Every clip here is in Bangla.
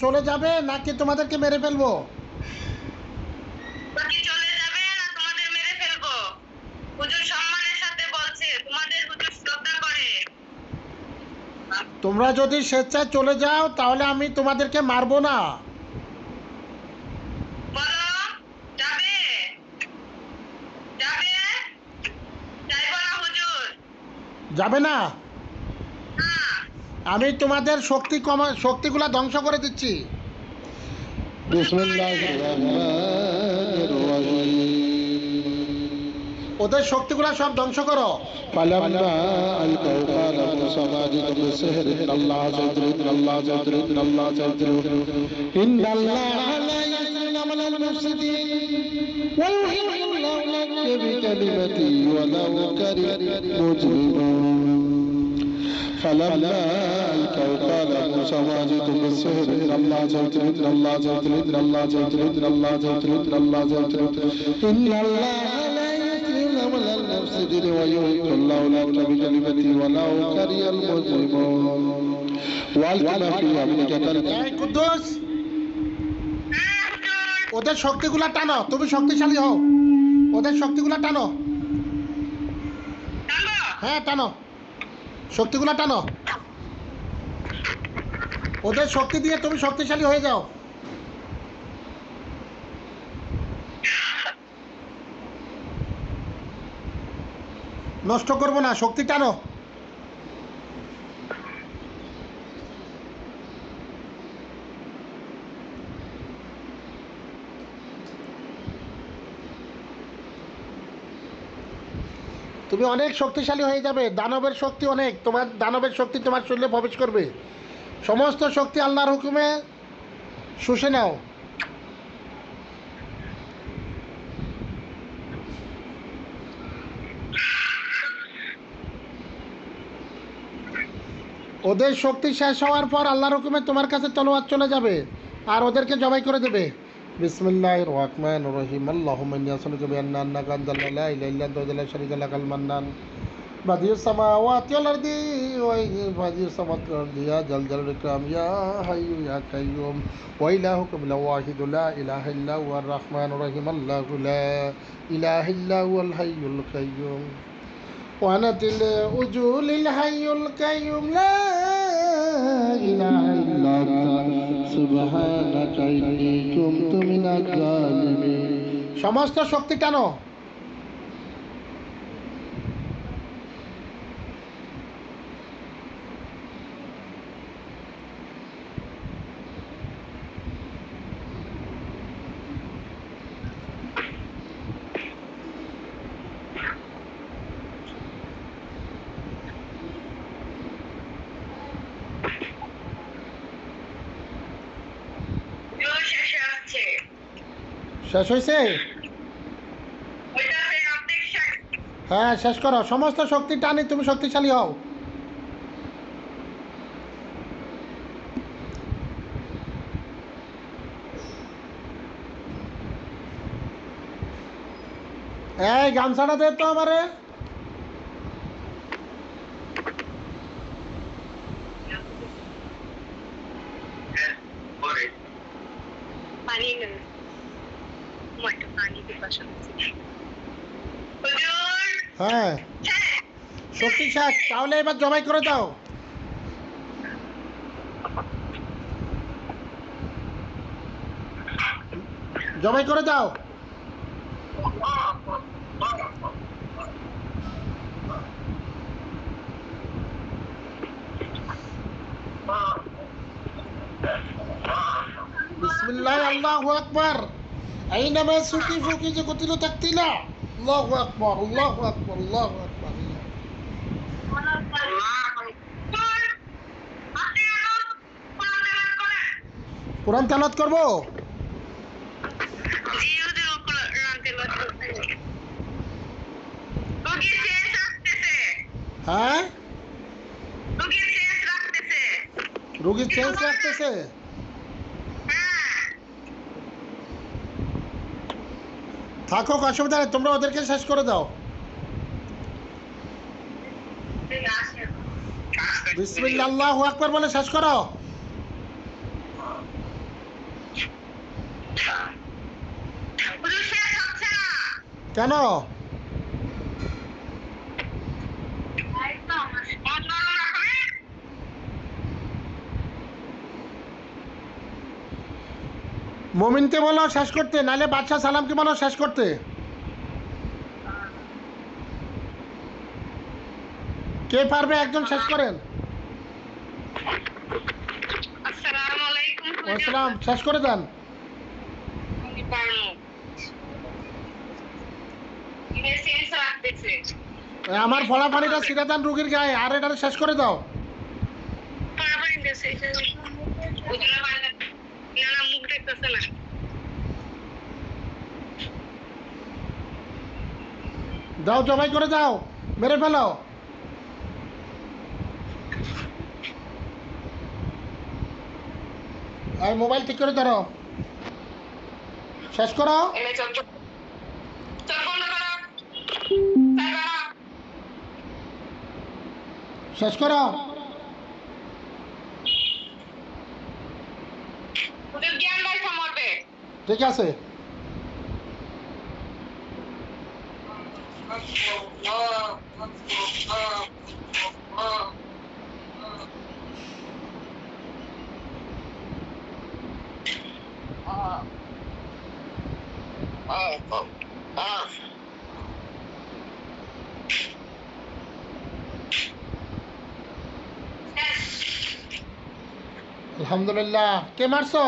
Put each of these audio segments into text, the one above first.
চলে যাবে নাকি তোমাদেরকে মেরে ফেলব? বাকি চলে যাবে না তোমাদের মেরে ফেলব? হুজুর সম্মানের সাথে বলছে তোমাদের হুজুর শ্রদ্ধা করে। তোমরা যদি স্বেচ্ছায় চলে যাও তাহলে আমি তোমাদেরকে মারবো না। যাবে না? আমি তোমাদের শক্তি কমা শক্তিগুলা ধ্বংস করে দিচ্ছি بسم الله الرحمن الرحيم ওদের শক্তিগুলা সব ধ্বংস করো فلما ألقوا قال موسى ما جئتم بالسحر إن الله سيطر إن الله سيطر إن الله سيطر إن الله لا يحل من المفسدين ويحل الله لك بكلمتي ولو كره المجرمون فلما ألقوا قال موسى ما جئتم بالسحر إن الله سيطر إن الله سيطر إن الله سيطر إن الله سيطر إن الله سيطر إن الله لا يحل من المفسدين ويحق الله لك بكلمتي ولو كره المجرمون والقنا في أمريكا এই কুদ্দুস হ্যাঁ হুজুর ওদের শক্তিগুলা টানো তুমি শক্তিশালী হও ওদের শক্তিগুলা টানো জানো হ্যাঁ টানো শক্তিগুলা টানো। ওদের শক্তি দিয়ে তুমি শক্তিশালী হয়ে যাও। নষ্ট করব না শক্তি টানো। তুমি অনেক শক্তিশালী হয়ে যাবে, দানবের শক্তি অনেক, তোমার দানবের শক্তি তোমার শরীরে প্রবেশ করবে। সমস্ত শক্তি আল্লাহর হুকুমে শুষে নাও। ওদের শক্তি শেষ হওয়ার পর আল্লাহর হুকুমে তোমার কাছে তলোয়ার চলে যাবে, আর ওদেরকে জবাই করে দেবে। بسم الله الرحمن الرحيم اللهم اني اسالك بان انك انت لا اله الا انت وحدك لا شريك لك المنان بديع السماوات والارض بديع السماوات والارض يا جل جل والاكرام يا حي يا قيوم والهك بلا واحد لا اله الا هو الرحمن الرحيم الله لا اله الا هو الحي القيوم وأنا تل الاجول الحي القيوم لا اله الا সমস্ত শক্তি টানো হুজুর শেষে আসছে শেষ হয়েছে? হ্যাঁ শেষ করো। সমস্ত শক্তি টানি তুমি শক্তিশালী হও। এই গামছাটা দে তো আমারে। হ্যাঁ। শক্তি শেষ তাহলে এবার জবাই করে দাও। জবাই করে দাও। বিসমিল্লাহ, আল্লাহু আকবার। আইনামা সুকি ফুকি যে কতিল তাকতিলা আল্লাহু আকবার আল্লাহু আকবার আল্লাহু আকবার। কোরআন তেলাওয়াত করব? হ্যাঁ? রোগীর চেঞ্জ রাখতেছে। থাকুক অসুবিধা নেই তোমরা ওদেরকে শেষ করে দাও। বিসমিল্লাহ আল্লাহু আকবার বলে শেষ করো। কেন? মমিনকে বলো শেষ করতে নাহলে বাদশাহ সালামকে বলো শেষ করতে। কে পারবে একজন শেষ করেন? আসসালামু শেষ করে দেন। আমার ফলা পানিটা সিরা দেন রুগীর গায়ে আর এটা শেষ করে দাও। না না দাও জবাই করে দাও মেরে ফেলো। আর মোবাইল ঠিক করে ধরো। শেষ করো। শেষ করো হুজুর জ্ঞান রাখা মরবে ঠিক আছে আলহামদুলিল্লাহ কে মারছো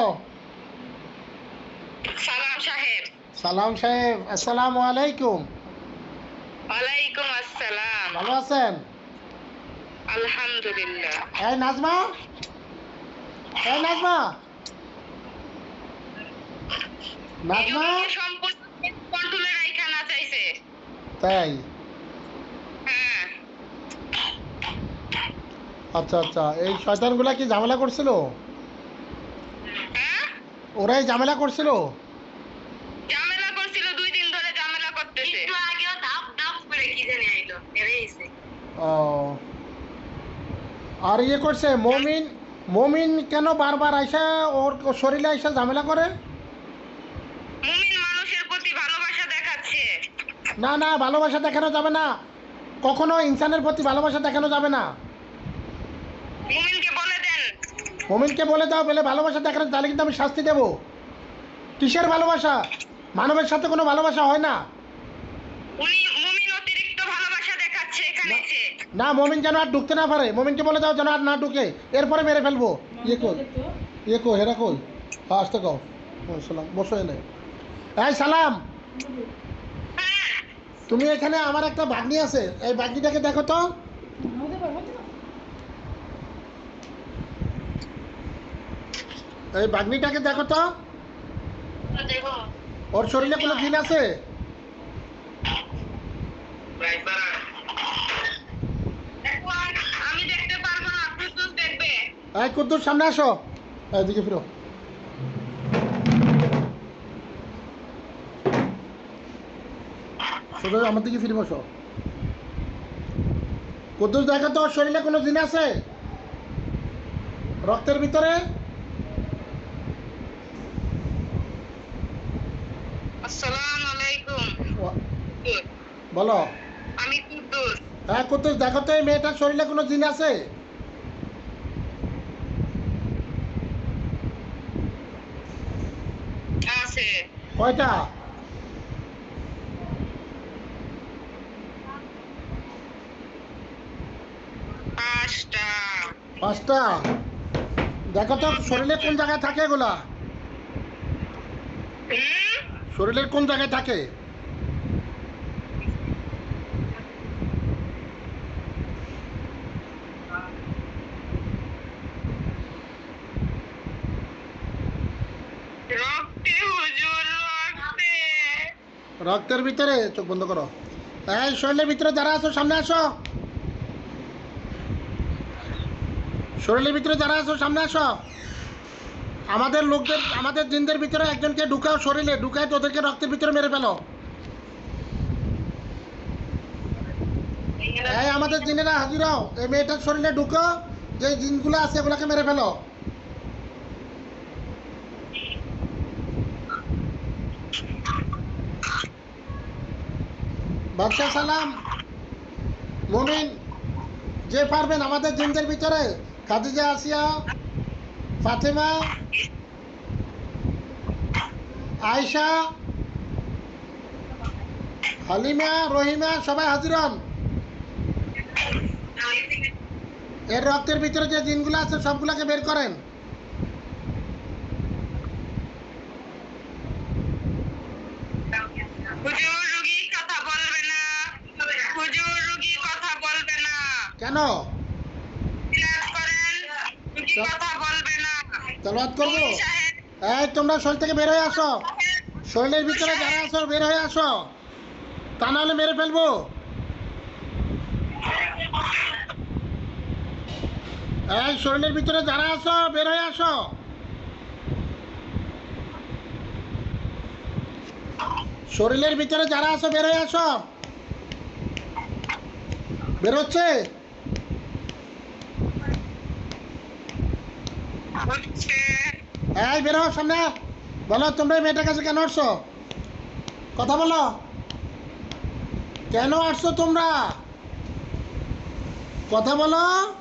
সালাম সাহেব সালাম সাহেব আসসালামু আলাইকুম। ওয়ালাইকুম আসসালাম। ভালো আছেন? আলহামদুলিল্লাহ। এই নাজমা এই নাজমা। নাজমা? সম্পূর্ণ কন্ট্রোলে না চাইছে। তাই? হ্যাঁ। আচ্ছা আচ্ছা এই শয়তানগুলা কি ঝামেলা করছিল? হ্যাঁ? ওরাই ঝামেলা করছিল ঝামেলা করছিল দুই দিন ধরে ঝামেলা করতেছে একটু আগেও ধাপ ধাপ করে কি জানি আইলো এরেইছে ও আর ইয়ে করছে মমিন মমিন কেন বারবার আইসা ওর শরীরে আইসা ঝামেলা করে? মুমিন মানুষের প্রতি ভালোবাসা দেখাচ্ছে। না না ভালোবাসা দেখানো যাবে না। কখনো ইনসানের প্রতি ভালোবাসা দেখানো যাবে না। মুমিনকে বলে দেন। মমিনকে বলে দাও বলে ভালোবাসা দেখানো তাহলে কিন্তু আমি শাস্তি দেবো। কিসের ভালোবাসা? মানবের সাথে কোনো ভালোবাসা হয় না। উনি মুমিন অতিরিক্ত ভালোবাসা দেখাচ্ছে এখানে না, মমিন যেন আর ঢুকতে না পারে। মমিনকে বলে দাও যেন আর না ঢুকে। এরপরে মেরে ফেলব। ইয়ে কই? ইয়ে কই? হেরা কই? আসতে কও। সালাম। বসো এনে এই, সালাম। তুমি এখানে আমার একটা বাগনি আছে। এই বাগনিটাকে দেখো তো। এই বাগনিটাকে দেখো তো। ওর শরীরে কোনো জিন আছে? আমি দেখতে পারব না কুদ্দুস দেখবে। এই সামনে আসো। এদিকে ফিরো। শুধু আমার দিকে ফিরে বসো। কুদ্দুস দেখো তো শরীরে কোনো জিন আছে? রক্তের ভিতরে? আসসালামু আলাইকুম। বলো। আমি কুদ্দুস হ্যাঁ কুদ্দুস দেখো তো এই মেয়েটার শরীরে কোনো জিন আছে? কয়টা? পাঁচটা। দেখো তো শরীরে কোন জায়গায় থাকে এগুলা? শরীরের কোন জায়গায় থাকে? রক্তের ভিতরে, চোখ বন্ধ করো। এই শরীরের ভিতরে যারা আছো, সামনে আসো। শরীরের ভিতরে যারা আছো, সামনে আসো। আমাদের লোকদের, আমাদের জিনদের ভিতরে একজনকে ঢুকাও শরীরে, ঢুকায় তোদেরকে রক্তের ভিতরে মেরে ফেলো। এই আমাদের জিনেরা হাজির হও। এই মেয়েটার শরীরে ঢুকো, যে জিনগুলো আছে এগুলোকে মেরে ফেলো। বাদশাহ সালাম, মুমিন, যে পারবেন আমাদের জিনদের ভিতরে, খাদিজা, আসিয়া, ফাতেমা, আয়শা, হালিমা, রহিমা, সবাই হাজির হন। এর রক্তের ভিতরে যে জিনগুলো আছে, সবগুলোকে বের করেন হুজুর রুগী কথা বলবে না হুজুর রুগী কথা বলবে না কেন? তেলাওয়াত করব। এই তোমরা শরীর থেকে বের হয়ে আসো। শরীরের ভিতরে যারা আছো বের হয়ে আসো। তা নাহলে মেরে ফেলব। এই শরীরের ভিতরে যারা আছো বের হয়ে আসো। শরীরের ভিতরে যারা আছো বের হয়ে আসো। বের হচ্ছে হচ্ছে এই, বের সামনে। বলো, তোমরা মেয়েটার কাছে কেন আসছো? কথা বলো। কেন আসছো তোমরা? কথা বলো।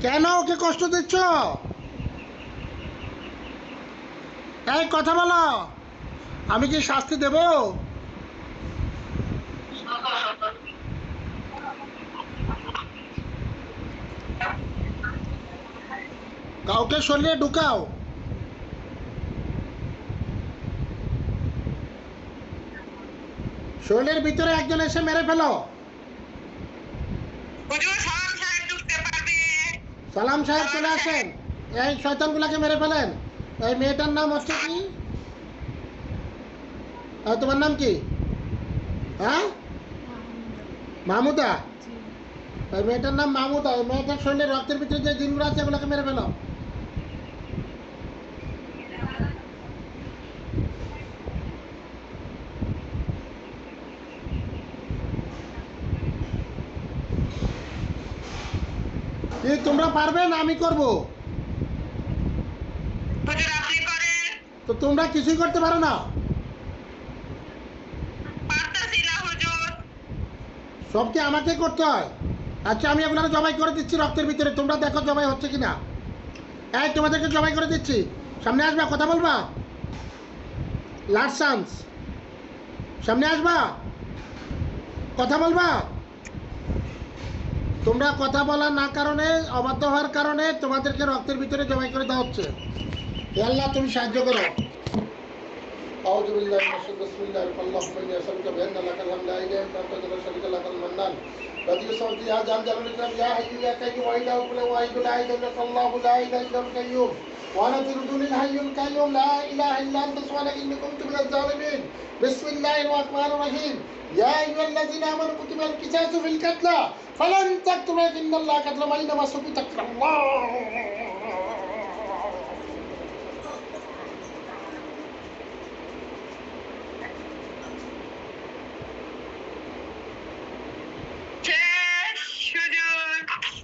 কেন ওকে কষ্ট দিচ্ছ? এই, কথা বলো। আমি কি শাস্তি দেব? কাউকে শরীরে ঢুকাও। শরীরের ভিতরে একজন এসে মেরে ফেলো। সালাম সাহেব চলে আসেন। এই শয়তানগুলাকে মেরে ফেলেন। এই মেয়েটার নাম হচ্ছে কি? তোমার নাম কি? হ্যাঁ? মাহমুদা এই মেয়েটার নাম মাহমুদা এই মেয়েটার শরীরে রক্তের ভিতরে যে জিনগুলো আছে ওগুলোকে মেরে ফেলো কি তোমরা পারবে না আমি করব। তো তোমরা কিছুই করতে পারো না। পারতাছি না হুজুর। সব কি আমাকে করতে হয়। আচ্ছা আমি আপনারা জবাই করে দিচ্ছি রক্তের ভিতরে। তোমরা দেখো জবাই হচ্ছে কি না এই তোমাদেরকে জবাই করে দিচ্ছি। সামনে আসবা কথা বলবা? লাস্ট চান্স সামনে আসবা? কথা বলবা? তোমরা কথা বলা না কারণে, অবাধ্য হওয়ার কারণে তোমাদেরকে রক্তের ভিতরে জমাই করে দেওয়া হচ্ছে। আল্লাহ, তুমি সাহায্য করো। أعوذ بالله من الشيطان. بسم الله اللهم إني أسألك بأن لك الحمد لا إله إلا أنت وحدك لا شريك لك المنان بديع الصمد يا جل جلاله يا حي يا قيوم. وإله كل واحد لا إله إلا الله لا إله إلا القيوم وأنا تردون الحي القيوم. لا إله إلا أنت سبحانك إني كنت من الظالمين. بسم الله الرحمن الرحيم. يا أيها الذين آمنوا كتب القصاص في القتلى. فلن تقتلوا إن الله قتل ما سكت الله.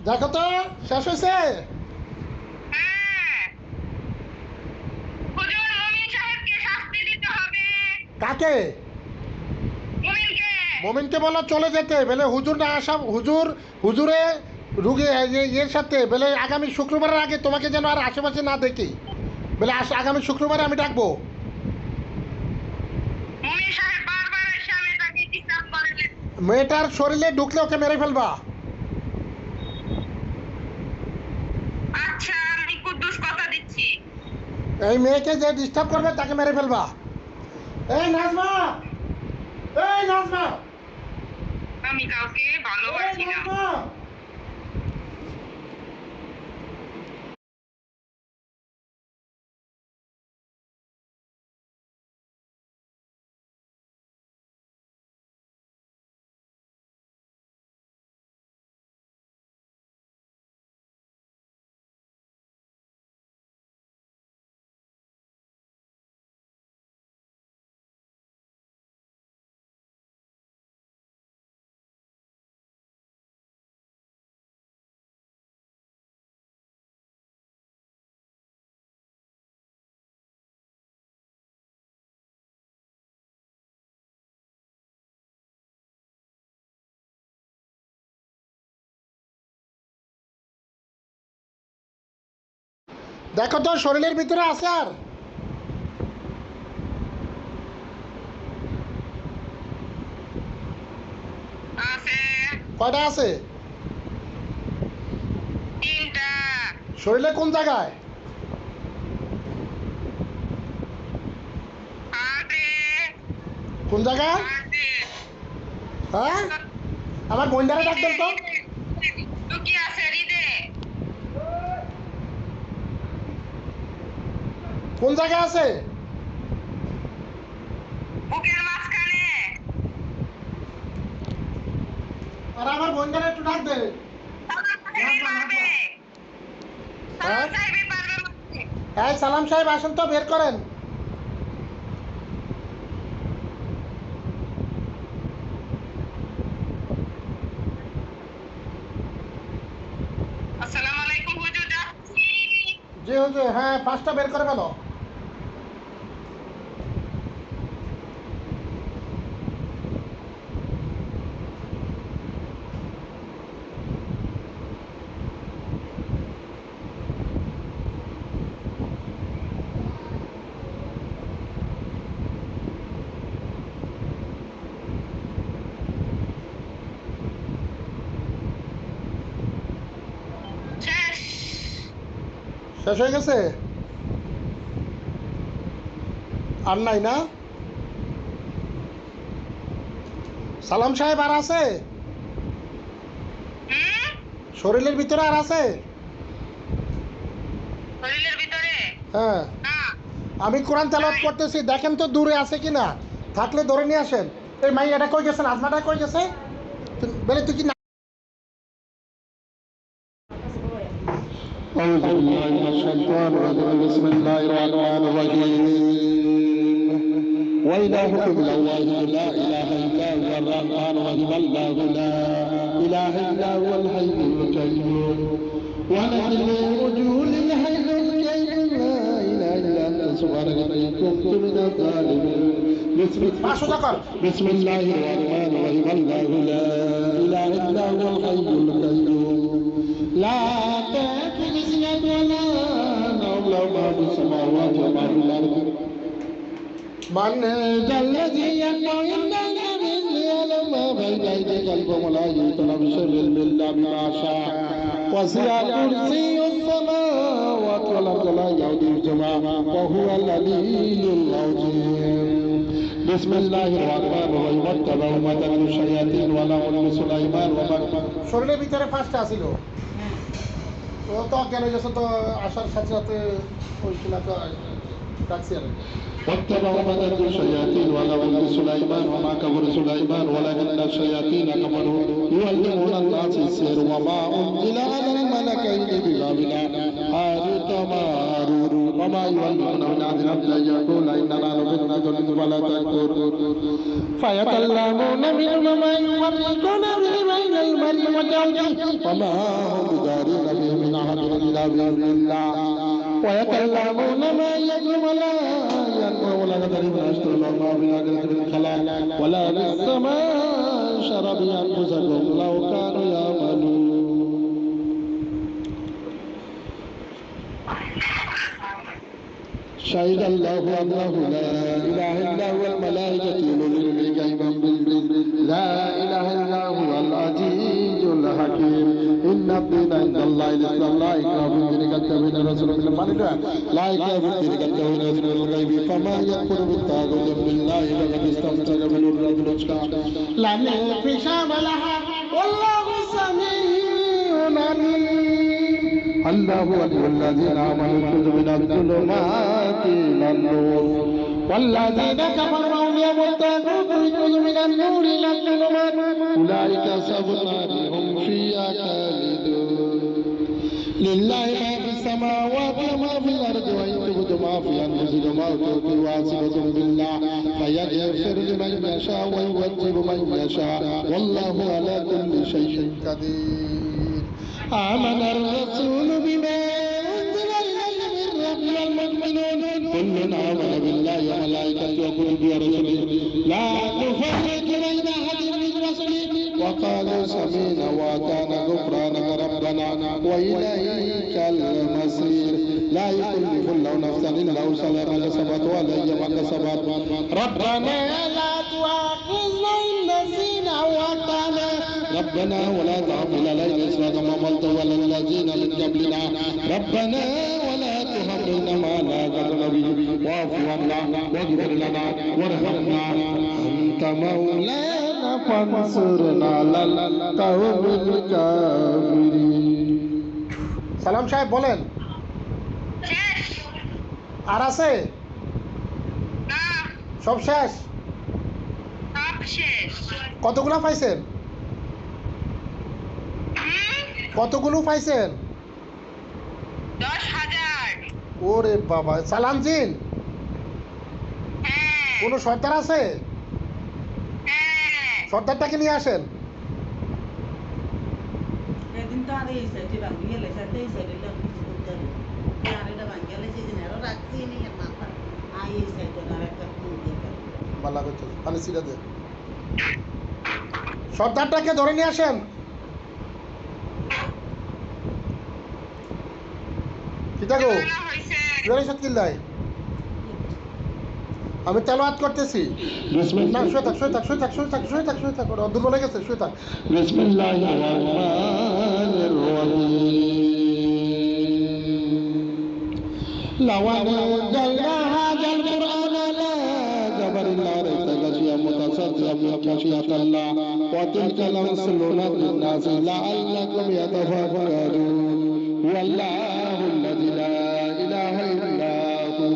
দেখো তো শেষ হয়েছে? হ্যাঁ। কাকে? মুমিনকে। বলো চলে যেতে বলে হুজুর না আসা হুজুর হুজুরে রুগী এ- ইয়ের সাথে বলে আগামী শুক্রবারের আগে তোমাকে যেন আর আশেপাশে না দেখি। বলে আগামী শুক্রবারে আমি ডাকবো। মেয়েটার শরীরে ঢুকলে ওকে মেরে ফেলবা আচ্ছা আমি কুদ্দুস কথা দিচ্ছি এই মেয়েকে যে ডিস্টার্ব করবে তাকে মেরে ফেলবা। এই নাজমা! এই নাজমা! আমি কাউকে এই ভালোবাসি না দেখো তো শরীরের ভিতরে আছে আর। কয়টা আছে? শরীরে কোন জায়গায়? কোন জায়গায়? হ্যাঁ? আমার বোনটারে ডাকবেন তো। কোন জায়গায় আছে? আর আমার বোনটারে একটু ডাক দে। মাঝে। হ্যাঁ? সালাম সাহেব আসেন তো বের করেন। জি হুজুর হ্যাঁ পাঁচটা বের করে ফেলো শেষ শেষ হয়ে গেছে? আর নাই না? সালাম সাহেব আর আছে? শরীরের ভিতরে আর আছে? হ্যাঁ। আমি কোরআন তেলাওয়াত করতেছি দেখেন তো দূরে আছে কিনা। থাকলে ধরে নিয়ে আসেন। এই মাই এটা কই গেছেন আজমাটা কই গেছে? বলে তুই কি أعوذ بالله من الشيطان الرجيم. بسم الله الرحمن الرحيم. وإلهكم الأول لا إله إلا هو الرحمن الرحيم. الله لا إله إلا هو الحي القيوم. ونحن وجوه للحي القيوم. لا إله إلا أنت سبحانك إني كنت من الظالمين. بسم الله الرحمن الرحيم. الله لا إله إلا هو الحي القيوم. لا من ذا الذي يشفع عنده بإذنه يعلم ما بين أيديهم ولا يؤتون بشر إلا بما شاء وسع كرسي السماوات والأرض لا يؤوده جماعة وهو العلي العظيم بسم الله الرحمن الرحيم واتبعوا ما تتلو الشياطين ولا ملك سليمان وما শরীরের ভিতরে পাঁচটা ছিল তো তো অজ্ঞান হয়ে গেছে তো আসার সাথে সাথে ওই শিলাকে ডাকছি আর কি। واتبعوا ما تتلو الشياطين ولا ملك سليمان وما كفر سليمان ولكن الشياطين كفروا يعلمون الناس السحر وما انزل على الملكين ببابل هاروت وماروت وما يعلمون من احد حتى يقول اننا نفتنة ولا تكفر فيتعلمون منهما ما يفرقون به بين المرء وزوجه وما هم بدارين به من بسبيل الله ويتكلمون ما يجب ولا ينفعون تدريب أشكر الله في الآخرة من خلاق ولا بالسماء شرب أنفسكم لو كانوا يعملون شهد الله أنه لا إله إلا هو الملائكة أولو العلم لا إله إلا هو العزيز হাকিম ইন্না আল্লাহ ইসলাম লা ইকরাহু ফিদ والذين كفروا اولياء الطاغوت من النور إلى الظلمات أولئك اصحاب النار هم فيها خالدون. لله ما في السماوات وما في الأرض وإن تبدوا ما في أنفسكم أو تؤتوا واثقة بالله فيغفر لمن يشاء ويعذب من يشاء. والله على كل شيء قدير. آمن الرسول بما أنزل إليه من ربه المؤمنون كل آمن بالله وملائكته وكتبه ورسله. لا نفرق بين أحد من رسله. وقالوا سمينا وأطعنا غفرانك ربنا وإليك المصير. لا يكلف الله نفسا إلا وسعها ما كسبت وعليها ما كسبت. ربنا لا تؤاخذنا إن نسينا ربنا ولا علينا اسرا كما الذين من قبلنا. ربنا ولا تحملنا ما لا قدر به واعف عنا واغفر لنا وارحمنا انت مولانا فانصرنا على القوم الكافرين সালাম সাহেব বলেন শেষ আর আছে না সব শেষ সব শেষ কতগুলো পাইছেন হুম? কতগুলো পাইছেন দশ হাজার ওরে বাবা সালাম জিন হ্যাঁ। কোনো সর্দার আছে? হ্যাঁ। সর্দারটাকে নিয়ে আসেন। সেদিন তো আর এই সাইডে ভাঙি গেলে সাথে এই সাইডে লোক কিছু করতে হবে আর এটা ভাঙি গেলে সেদিন আরও রাখছি নি এর মাথা আই এই সাইডে আর একটা ফুল দিয়ে ফেলে। বালা করছে পানি ছিটা দে সর্দারটাকে ধরে নিয়ে আসেন কিটা গো না হয়েছে জোরে সৎকিল্লাই আমি তেলাওয়াত করতেছি بسم না الله শুয়ে থাক শুয়ে থাক শুয়ে থাক শুয়ে থাক শুয়ে থাক শুয়ে থাক ওরা দুর্বল হয়ে গেছে শুয়ে থাক بسم الله الرحمن الرحيم لو أنزلنا هذا القرآن على جبل لرأيت غشيا متصدعا من خشية الله وتلك الأمثال للناس لعلكم يتفكرون والله الذي لا إله إلا هو.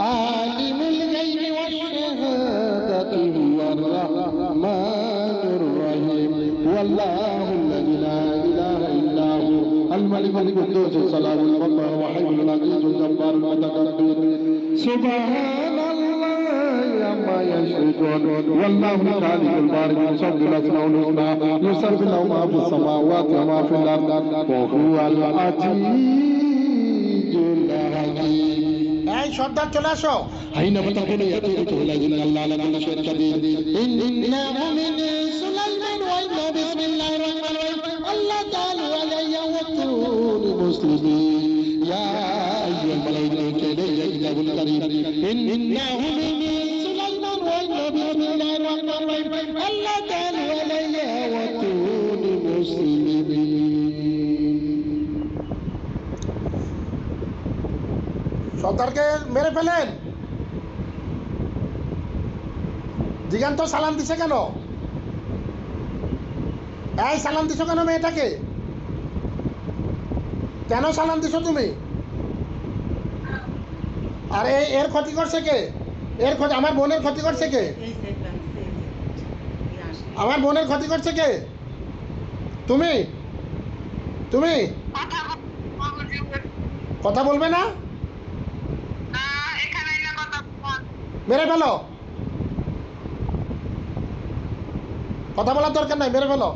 عالم الغيب والشهادة هو الرحمن الرحيم. والله الذي لا إله إلا هو. الملك القدوس السلام المطهر وحي العزيز الجبار المتكبر. سبحان الله عما يشركون والله الخالق البارئ يصدق الأسماء الحسنى يسبح له ما في السماوات وما في الأرض وهو العزيز الحكيم এই সর্দার চলে আসো أينما تكون يأتي بكل إن الله على كل شيء قدير إنه من سليمان وإنه بسم الله الرحمن الرحيم الله تعالى علي وطول مسلمين يا أيها الملائكة إلي كتاب الكريم إنه من سليمان وإنه بسم الله الرحمن الرحيم الله تعالى علي وطول مسلمين সর্দারকে মেরে ফেলেন দিগান্ত সালাম দিছে কেন এই সালাম দিছো কেন মেয়েটাকে কেন সালাম দিছো তুমি আরে এর ক্ষতি করছে কে এর ক্ষতি আমার বোনের ক্ষতি করছে কে আমার বোনের ক্ষতি করছে কে তুমি তুমি কথা বলবে না। মেরে ফেলো কথা বলার দরকার নাই মেরে ফেলো।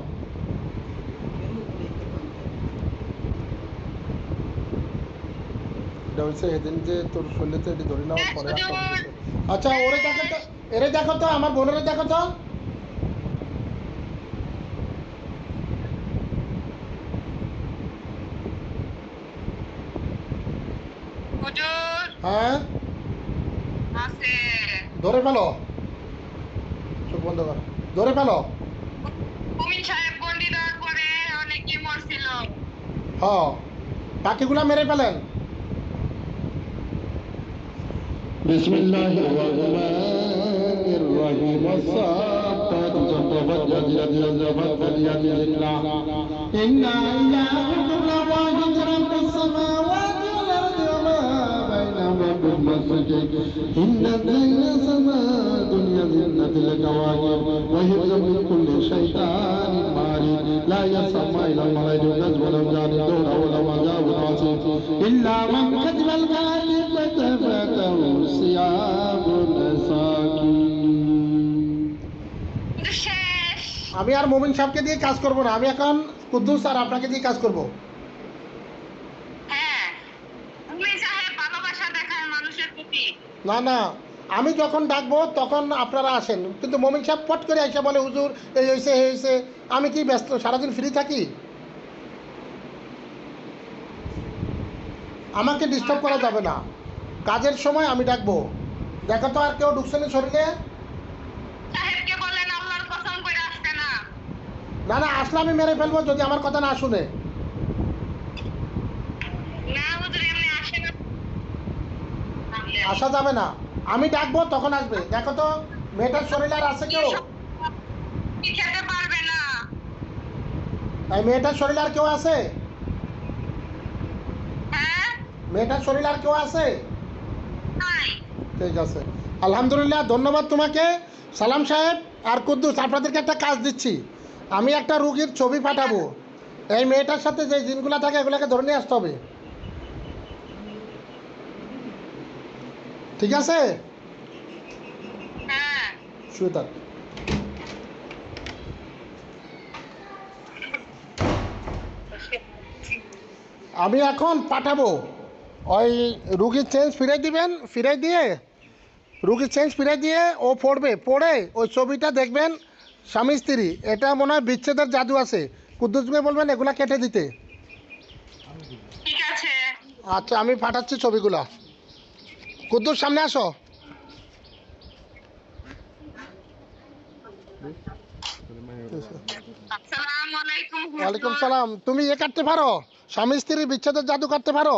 এটা হচ্ছে সেদিন যে তোর শরীরে এটি ধরে নেওয়ার পরে। আক্রমণ হয়েছে। আচ্ছা ওরে দেখো তো এরে দেখো তো আমার বোনেরে দেখো তো হুজুর হ্যাঁ আছে ধরে ফেলো চোখ বন্ধ কর ধরে ফেলো কুমিন সাহেব বন্দি দেওয়ার পরে অনেকে মরছিল হ বাকিগুলা মেরে ফেলেন بسم الله الرحمن الرحيم والصافات صفا والجزيرة يزفت فليأتي الله إنا إلهكم لواحد رب السماوات والأرض وما بينهما بالمسجد إن الليل سماء دنيا زنة الكواكب وحفظا من كل شيطان مارد لا يسمى إلى الملائكة الكذب ولو جاء الدور ولو عذاب عظيم إلا من كتب الكاتب فاته صيام مساكين হুজুর শেষ আমি আর মোমিন সাহেবকে দিয়ে কাজ করব না আমি এখন কুদ্দুস আর আপনাকে দিয়ে কাজ করব না না। আমি যখন ডাকবো তখন আপনারা আসেন। কিন্তু মোমিন সাহেব পট করে এসে বলে হুজুর এই হয়েছে এই হয়েছে আমি কি ব্যস্ত? সারাদিন ফ্রি থাকি? আমাকে ডিস্টার্ব করা যাবে না। কাজের সময় আমি ডাকবো। দেখো তো আর কেউ ঢুকছে না শরীরে। না। না আসলে আমি মেরে ফেলব যদি আমার কথা না শুনে। না হুজুর এমনি আসে না আসা যাবে না। আমি ডাকবো তখন আসবে। দেখো তো মেয়েটার শরীরে আর আছে কেউ? খেতে পারবে না। এই মেয়েটার শরীরে আর কেউ আছে? হ্যাঁ? মেয়েটার শরীরে আর কেউ আছে? ঠিক আছে। আলহামদুলিল্লাহ ধন্যবাদ তোমাকে। সালাম সাহেব আর কুদ্দুস আপনাদেরকে একটা কাজ দিচ্ছি। আমি একটা রুগীর ছবি পাঠাবো। এই মেয়েটার সাথে যে জিনগুলো থাকে এগুলোকে ধরে নিয়ে আসতে হবে। ঠিক আছে? হ্যাঁ। শুয়ে থাক। আমি এখন পাঠাবো। ওই রুগীর চেঞ্জ ফিরে দিবেন ফিরে দিয়ে রুগীর চেঞ্জ ফিরে দিয়ে ও পড়বে। পড়ে ওই ছবিটা দেখবেন স্বামী স্ত্রী। এটা মনে হয় বিচ্ছেদের জাদু আছে। কুদ্দুস মেয়ে বলবেন এগুলা কেটে দিতে। আচ্ছা আমি পাঠাচ্ছি ছবিগুলা। কুদ্দুস সামনে আসো। আলাইকুম ওয়ালাইকুম সালাম। তুমি এ কাটতে পারো? স্বামী স্ত্রীর বিচ্ছেদের জাদু কাটতে পারো?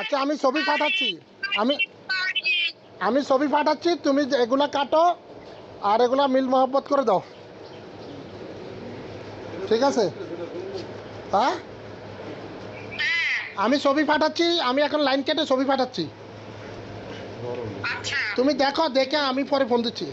আচ্ছা আমি ছবি পাঠাচ্ছি। আমি আমি ছবি পাঠাচ্ছি তুমি এগুলা কাটো আর এগুলা মিল মহব্বত করে দাও। ঠিক আছে? হ্যাঁ? আমি ছবি পাঠাচ্ছি আমি এখন লাইন কেটে ছবি পাঠাচ্ছি। আচ্ছা। তুমি দেখো দেখে আমি পরে ফোন দিচ্ছি।